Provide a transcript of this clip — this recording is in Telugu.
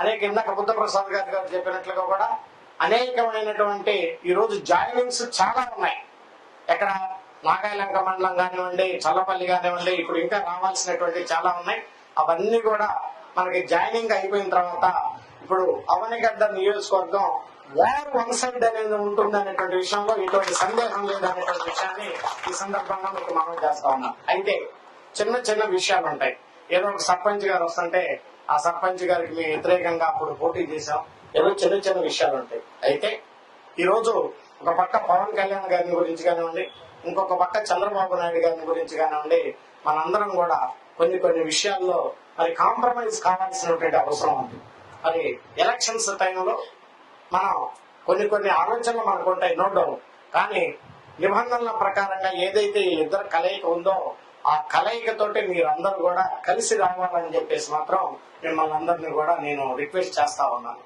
అనేక ఇందాక బుద్ధప్రసాద్ గారి గారు చెప్పినట్లుగా కూడా అనేకమైనటువంటి ఈరోజు జాయినింగ్స్ చాలా ఉన్నాయి. ఎక్కడ నాగాయలంక మండలం కానివ్వండి చల్లపల్లి కానివ్వండి ఇప్పుడు ఇంకా రావాల్సినటువంటి చాలా ఉన్నాయి. అవన్నీ కూడా మనకి జాయినింగ్ అయిపోయిన తర్వాత ఇప్పుడు అవనిగడ్డ నియోజకవర్గం వార్ వన్ సైడ్ అనేది ఉంటుంది అనేటువంటి విషయంలో ఇటువంటి సందేహం లేదు అనేటువంటి విషయాన్ని ఈ సందర్భంగా మీకు మనం చేస్తా ఉన్నాం అయితే చిన్న చిన్న విషయాలు ఉంటాయి. ఏదో ఒక సర్పంచ్ గారు వస్తుంటే ఆ సర్పంచ్ గారికి మేము వ్యతిరేకంగా అప్పుడు పోటీ చేశాం. ఏదో చిన్న చిన్న విషయాలు ఉంటాయి. అయితే ఈరోజు ఒక పక్క పవన్ కళ్యాణ్ గారిని గురించి కానివ్వండి ఇంకొక పక్క చంద్రబాబు నాయుడు గారిని గురించి కానివ్వండి మనందరం కూడా కొన్ని కొన్ని విషయాల్లో మరి కాంప్రమైజ్ కావాల్సినటువంటి అవసరం ఉంది. మరి ఎలక్షన్స్ టైంలో మనం కొన్ని కొన్ని ఆలోచనలు మనకు ఉంటాయి నో డౌట్. కానీ నిబంధనల ప్రకారంగా ఏదైతే ఇద్దరు కలయిక ఉందో ఆ కలయికతోటి మీరందరూ కూడా కలిసి రావాలని చెప్పేసి మాత్రం మిమ్మల్ని అందరినీ కూడా నేను రిక్వెస్ట్ చేస్తా ఉన్నాను.